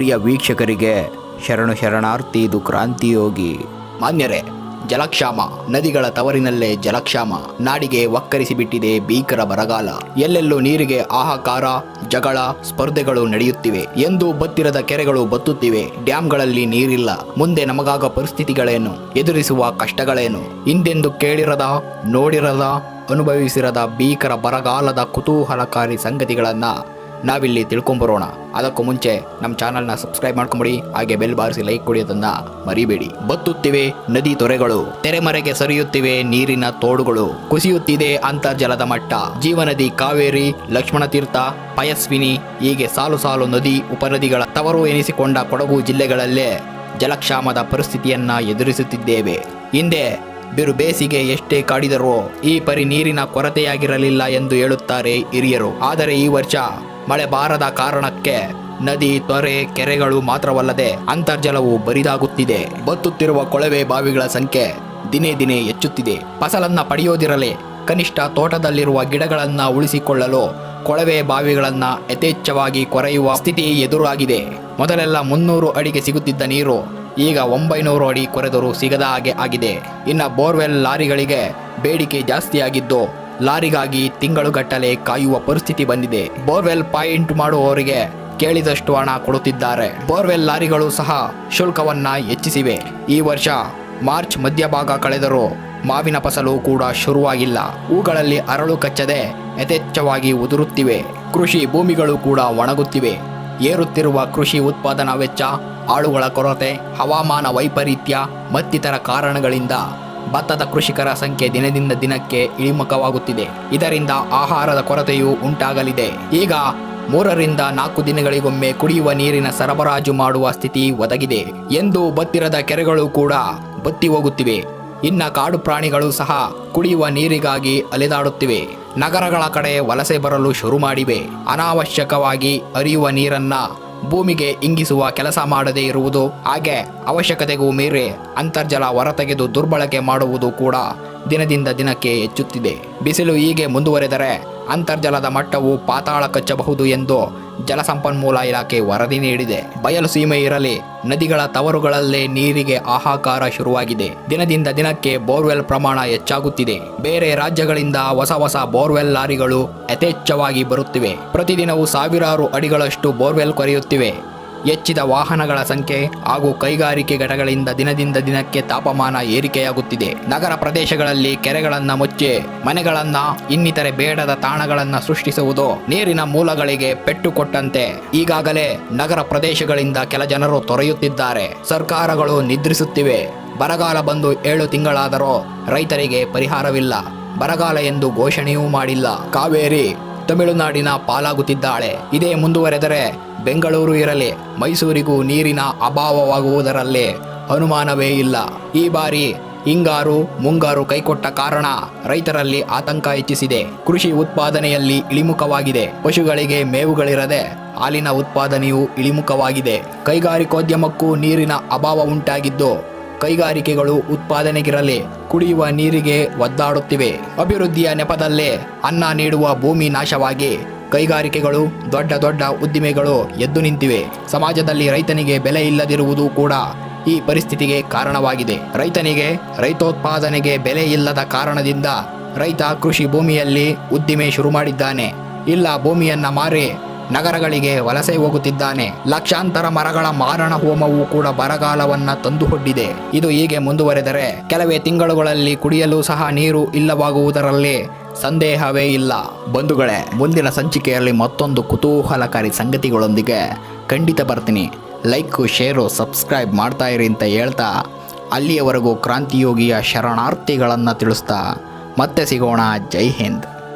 ಪ್ರಿಯ ವೀಕ್ಷಕರಿಗೆ ಶರಣು ಶರಣಾರ್ಥಿ ಇದು ಕ್ರಾಂತಿಯೋಗಿ ಮಾನ್ಯರೇ, ಜಲಕ್ಷಾಮ, ನದಿಗಳ ತವರಿನಲ್ಲೇ ಜಲಕ್ಷಾಮ, ನಾಡಿಗೆ ಒಕ್ಕರಿಸಿಬಿಟ್ಟಿದೆ ಭೀಕರ ಬರಗಾಲ. ಎಲ್ಲೆಲ್ಲೂ ನೀರಿಗೆ ಆಹಾಕಾರ, ಜಗಳ, ಸ್ಪರ್ಧೆಗಳು ನಡೆಯುತ್ತಿವೆ. ಎಂದು ಬತ್ತಿರದ ಕೆರೆಗಳು ಬತ್ತುತ್ತಿವೆ. ಡ್ಯಾಂಗಳಲ್ಲಿ ನೀರಿಲ್ಲ. ಮುಂದೆ ನಮಗಾಗ ಪರಿಸ್ಥಿತಿಗಳೇನು? ಎದುರಿಸುವ ಕಷ್ಟಗಳೇನು? ಹಿಂದೆಂದು ಕೇಳಿರದ, ನೋಡಿರದ, ಅನುಭವಿಸಿರದ ಭೀಕರ ಬರಗಾಲದ ಕುತೂಹಲಕಾರಿ ಸಂಗತಿಗಳನ್ನ ನಾವಿಲ್ಲಿ ತಿಳ್ಕೊಂಬರೋಣ. ಅದಕ್ಕೂ ಮುಂಚೆ ನಮ್ಮ ಚಾನಲ್ನ ಸಬ್ಸ್ಕ್ರೈಬ್ ಮಾಡ್ಕೊಂಬಿಡಿ, ಹಾಗೆ ಬೆಲ್ ಬಾರಿಸಿ ಲೈಕ್ ಕೊಡಿಯೋದನ್ನ ಮರಿಬೇಡಿ. ಬತ್ತುತ್ತಿವೆ ನದಿ ತೊರೆಗಳು, ತೆರೆಮರೆಗೆ ಸರಿಯುತ್ತಿವೆ ನೀರಿನ ತೋಡುಗಳು, ಕುಸಿಯುತ್ತಿದೆ ಅಂತರ್ಜಲದ ಮಟ್ಟ. ಜೀವನದಿ ಕಾವೇರಿ, ಲಕ್ಷ್ಮಣ ತೀರ್ಥ, ಪಯಸ್ವಿನಿ, ಹೀಗೆ ಸಾಲು ಸಾಲು ನದಿ ಉಪನದಿಗಳ ತವರು ಎನಿಸಿಕೊಂಡ ಕೊಡಗು ಜಿಲ್ಲೆಗಳಲ್ಲೇ ಜಲಕ್ಷಾಮದ ಪರಿಸ್ಥಿತಿಯನ್ನ ಎದುರಿಸುತ್ತಿದ್ದೇವೆ. ಹಿಂದೆ ಬಿರು ಬೇಸಿಗೆ ಎಷ್ಟೇ ಕಾಡಿದರೂ ಈ ಪರಿ ನೀರಿನ ಕೊರತೆಯಾಗಿರಲಿಲ್ಲ ಎಂದು ಹೇಳುತ್ತಾರೆ ಹಿರಿಯರು. ಆದರೆ ಈ ವರ್ಷ ಮಳೆ ಬಾರದ ಕಾರಣಕ್ಕೆ ನದಿ, ತೊರೆ, ಕೆರೆಗಳು ಮಾತ್ರವಲ್ಲದೆ ಅಂತರ್ಜಲವು ಬರಿದಾಗುತ್ತಿದೆ. ಬತ್ತುತ್ತಿರುವ ಕೊಳವೆ ಬಾವಿಗಳ ಸಂಖ್ಯೆ ದಿನೇ ದಿನೇ ಹೆಚ್ಚುತ್ತಿದೆ. ಫಸಲನ್ನ ಪಡೆಯೋದಿರಲಿ, ಕನಿಷ್ಠ ತೋಟದಲ್ಲಿರುವ ಗಿಡಗಳನ್ನ ಉಳಿಸಿಕೊಳ್ಳಲು ಕೊಳವೆ ಬಾವಿಗಳನ್ನ ಯಥೇಚ್ಛವಾಗಿ ಕೊರೆಯುವ ಸ್ಥಿತಿ ಎದುರಾಗಿದೆ. ಮೊದಲೆಲ್ಲ ಮುನ್ನೂರು ಅಡಿಗೆ ಸಿಗುತ್ತಿದ್ದ ನೀರು ಈಗ ಒಂಬೈನೂರು ಅಡಿ ಕೊರೆದರೂ ಸಿಗದ ಹಾಗೆ ಆಗಿದೆ. ಇನ್ನು ಬೋರ್ವೆಲ್ ಲಾರಿಗಳಿಗೆ ಬೇಡಿಕೆ ಜಾಸ್ತಿಯಾಗಿದ್ದು ಲಾರಿಗಾಗಿ ತಿಂಗಳುಗಟ್ಟಲೆ ಕಾಯುವ ಪರಿಸ್ಥಿತಿ ಬಂದಿದೆ. ಬೋರ್ವೆಲ್ ಪಾಯಿಂಟ್ ಮಾಡುವವರಿಗೆ ಕೇಳಿದಷ್ಟು ಹಣ ಕೊಡುತ್ತಿದ್ದಾರೆ. ಬೋರ್ವೆಲ್ ಲಾರಿಗಳು ಸಹ ಶುಲ್ಕವನ್ನ ಹೆಚ್ಚಿಸಿವೆ. ಈ ವರ್ಷ ಮಾರ್ಚ್ ಮಧ್ಯಭಾಗ ಕಳೆದರೂ ಮಾವಿನ ಫಸಲು ಕೂಡ ಶುರುವಾಗಿಲ್ಲ. ಹೂಗಳಲ್ಲಿ ಅರಳು ಕಚ್ಚದೆ ಯಥೇಚ್ಛವಾಗಿ ಉದುರುತ್ತಿವೆ. ಕೃಷಿ ಭೂಮಿಗಳು ಕೂಡ ಒಣಗುತ್ತಿವೆ. ಏರುತ್ತಿರುವ ಕೃಷಿ ಉತ್ಪಾದನಾ ವೆಚ್ಚ, ಆಳುಗಳ ಕೊರತೆ, ಹವಾಮಾನ ವೈಪರೀತ್ಯ ಮತ್ತಿತರ ಕಾರಣಗಳಿಂದ ಭತ್ತದ ಕೃಷಿಕರ ಸಂಖ್ಯೆ ದಿನದಿಂದ ದಿನಕ್ಕೆ ಇಳಿಮುಖವಾಗುತ್ತಿದೆ. ಇದರಿಂದ ಆಹಾರದ ಕೊರತೆಯೂ ಉಂಟಾಗಲಿದೆ. ಈಗ ಮೂರರಿಂದ ನಾಲ್ಕು ದಿನಗಳಿಗೊಮ್ಮೆ ಕುಡಿಯುವ ನೀರಿನ ಸರಬರಾಜು ಮಾಡುವ ಸ್ಥಿತಿ ಒದಗಿದೆ ಎಂದು ಬತ್ತಿರದ ಕೆರೆಗಳು ಕೂಡ ಬತ್ತಿ ಹೋಗುತ್ತಿವೆ. ಇನ್ನ ಕಾಡು ಪ್ರಾಣಿಗಳು ಸಹ ಕುಡಿಯುವ ನೀರಿಗಾಗಿ ಅಲೆದಾಡುತ್ತಿವೆ. ನಗರಗಳ ಕಡೆ ವಲಸೆ ಬರಲು ಶುರು ಮಾಡಿವೆ. ಅನಾವಶ್ಯಕವಾಗಿ ಹರಿಯುವ ನೀರನ್ನ ಭೂಮಿಗೆ ಇಂಗಿಸುವ ಕೆಲಸ ಮಾಡದೇ ಇರುವುದು ಹಾಗೆ ಅವಶ್ಯಕತೆಗೂ ಮೀರಿ ಅಂತರ್ಜಲ ಹೊರತೆಗೆದು ದುರ್ಬಳಕೆ ಮಾಡುವುದು ಕೂಡ ದಿನದಿಂದ ದಿನಕ್ಕೆ ಹೆಚ್ಚುತ್ತಿದೆ. ಬಿಸಿಲು ಹೀಗೆ ಮುಂದುವರೆದರೆ ಅಂತರ್ಜಲದ ಮಟ್ಟವು ಪಾತಾಳ ಕಚ್ಚಬಹುದು ಎಂದು ಜಲಸಂಪನ್ಮೂಲ ಇಲಾಖೆ ವರದಿ ನೀಡಿದೆ. ಬಯಲು ಸೀಮೆ ಇರಲಿ, ನದಿಗಳ ತವರುಗಳಲ್ಲೇ ನೀರಿಗೆ ಆಹಾಕಾರ ಶುರುವಾಗಿದೆ. ದಿನದಿಂದ ದಿನಕ್ಕೆ ಬೋರ್ವೆಲ್ ಪ್ರಮಾಣ ಹೆಚ್ಚಾಗುತ್ತಿದೆ. ಬೇರೆ ರಾಜ್ಯಗಳಿಂದ ಹೊಸ ಹೊಸ ಬೋರ್ವೆಲ್ ಲಾರಿಗಳು ಯಥೇಚ್ಛವಾಗಿ ಬರುತ್ತಿವೆ. ಪ್ರತಿದಿನವೂ ಸಾವಿರಾರು ಅಡಿಗಳಷ್ಟು ಬೋರ್ವೆಲ್ ಕೊರೆಯುತ್ತಿವೆ. ಹೆಚ್ಚಿದ ವಾಹನಗಳ ಸಂಖ್ಯೆ ಹಾಗೂ ಕೈಗಾರಿಕೆ ಘಟಗಳಿಂದ ದಿನದಿಂದ ದಿನಕ್ಕೆ ತಾಪಮಾನ ಏರಿಕೆಯಾಗುತ್ತಿದೆ. ನಗರ ಪ್ರದೇಶಗಳಲ್ಲಿ ಕೆರೆಗಳನ್ನ ಮುಚ್ಚಿ, ಮನೆಗಳನ್ನ, ಇನ್ನಿತರೆ ಬೇಡದ ತಾಣಗಳನ್ನ ಸೃಷ್ಟಿಸುವುದು ನೀರಿನ ಮೂಲಗಳಿಗೆ ಪೆಟ್ಟು ಕೊಟ್ಟಂತೆ. ಈಗಾಗಲೇ ನಗರ ಪ್ರದೇಶಗಳಿಂದ ಕೆಲ ಜನರು ತೊರೆಯುತ್ತಿದ್ದಾರೆ. ಸರ್ಕಾರಗಳು ನಿದ್ರಿಸುತ್ತಿವೆ. ಬರಗಾಲ ಬಂದು ಏಳು ತಿಂಗಳಾದರೂ ರೈತರಿಗೆ ಪರಿಹಾರವಿಲ್ಲ. ಬರಗಾಲ ಎಂದು ಘೋಷಣೆಯೂ ಮಾಡಿಲ್ಲ. ಕಾವೇರಿ ತಮಿಳುನಾಡಿನ ಪಾಲಾಗುತ್ತಿದ್ದಾಳೆ. ಇದೇ ಮುಂದುವರೆದರೆ ಬೆಂಗಳೂರು ಇರಲಿ, ಮೈಸೂರಿಗೂ ನೀರಿನ ಅಭಾವವಾಗುವುದರಲ್ಲಿ ಅನುಮಾನವೇ ಇಲ್ಲ. ಈ ಬಾರಿ ಹಿಂಗಾರು ಮುಂಗಾರು ಕೈಕೊಟ್ಟ ಕಾರಣ ರೈತರಲ್ಲಿ ಆತಂಕ ಹೆಚ್ಚಿಸಿದೆ. ಕೃಷಿ ಉತ್ಪಾದನೆಯಲ್ಲಿ ಇಳಿಮುಖವಾಗಿದೆ. ಪಶುಗಳಿಗೆ ಮೇವುಗಳಿರದೆ ಹಾಲಿನ ಉತ್ಪಾದನೆಯೂ ಇಳಿಮುಖವಾಗಿದೆ. ಕೈಗಾರಿಕೋದ್ಯಮಕ್ಕೂ ನೀರಿನ ಅಭಾವ ಉಂಟಾಗಿದ್ದು, ಕೈಗಾರಿಕೆಗಳು ಉತ್ಪಾದನೆಗಿರಲಿ, ಕುಡಿಯುವ ನೀರಿಗೆ ಒದ್ದಾಡುತ್ತಿವೆ. ಅಭಿವೃದ್ಧಿಯ ನೆಪದಲ್ಲೇ ಅನ್ನ ನೀಡುವ ಭೂಮಿ ನಾಶವಾಗಿ ಕೈಗಾರಿಕೆಗಳು, ದೊಡ್ಡ ದೊಡ್ಡ ಉದ್ದಿಮೆಗಳು ಎದ್ದು ನಿಂತಿವೆ. ಸಮಾಜದಲ್ಲಿ ರೈತನಿಗೆ ಬೆಲೆ ಇಲ್ಲದಿರುವುದು ಕೂಡ ಈ ಪರಿಸ್ಥಿತಿಗೆ ಕಾರಣವಾಗಿದೆ. ರೈತನಿಗೆ, ರೈತೋತ್ಪಾದನೆಗೆ ಬೆಲೆ ಇಲ್ಲದ ಕಾರಣದಿಂದ ರೈತ ಕೃಷಿ ಭೂಮಿಯಲ್ಲಿ ಉದ್ದಿಮೆ ಶುರು ಮಾಡಿದ್ದಾನೆ ಇಲ್ಲ ಭೂಮಿಯನ್ನ ಮಾರಿ ನಗರಗಳಿಗೆ ವಲಸೆ ಹೋಗುತ್ತಿದ್ದಾನೆ. ಲಕ್ಷಾಂತರ ಮರಗಳ ಮಾರಣ ಹೋಮವು ಕೂಡ ಬರಗಾಲವನ್ನ ತಂದುಹೊಡ್ಡಿದೆ ಇದು ಹೀಗೆ ಮುಂದುವರೆದರೆ ಕೆಲವೇ ತಿಂಗಳುಗಳಲ್ಲಿ ಕುಡಿಯಲು ಸಹ ನೀರು ಇಲ್ಲವಾಗುವುದರಲ್ಲಿ ಸಂದೇಹವೇ ಇಲ್ಲ. ಬಂಧುಗಳೇ, ಮುಂದಿನ ಸಂಚಿಕೆಯಲ್ಲಿ ಮತ್ತೊಂದು ಕುತೂಹಲಕಾರಿ ಸಂಗತಿಗಳೊಂದಿಗೆ ಖಂಡಿತ ಬರ್ತೀನಿ. ಲೈಕು, ಶೇರು, ಸಬ್ಸ್ಕ್ರೈಬ್ ಮಾಡ್ತಾ ಇರಿ ಅಂತ ಹೇಳ್ತಾ ಅಲ್ಲಿಯವರೆಗೂ ಕ್ರಾಂತಿಯೋಗಿಯ ಶರಣಾರ್ಥಿಗಳನ್ನು ತಿಳಿಸ್ತಾ ಮತ್ತೆ ಸಿಗೋಣ. ಜೈ ಹಿಂದ್.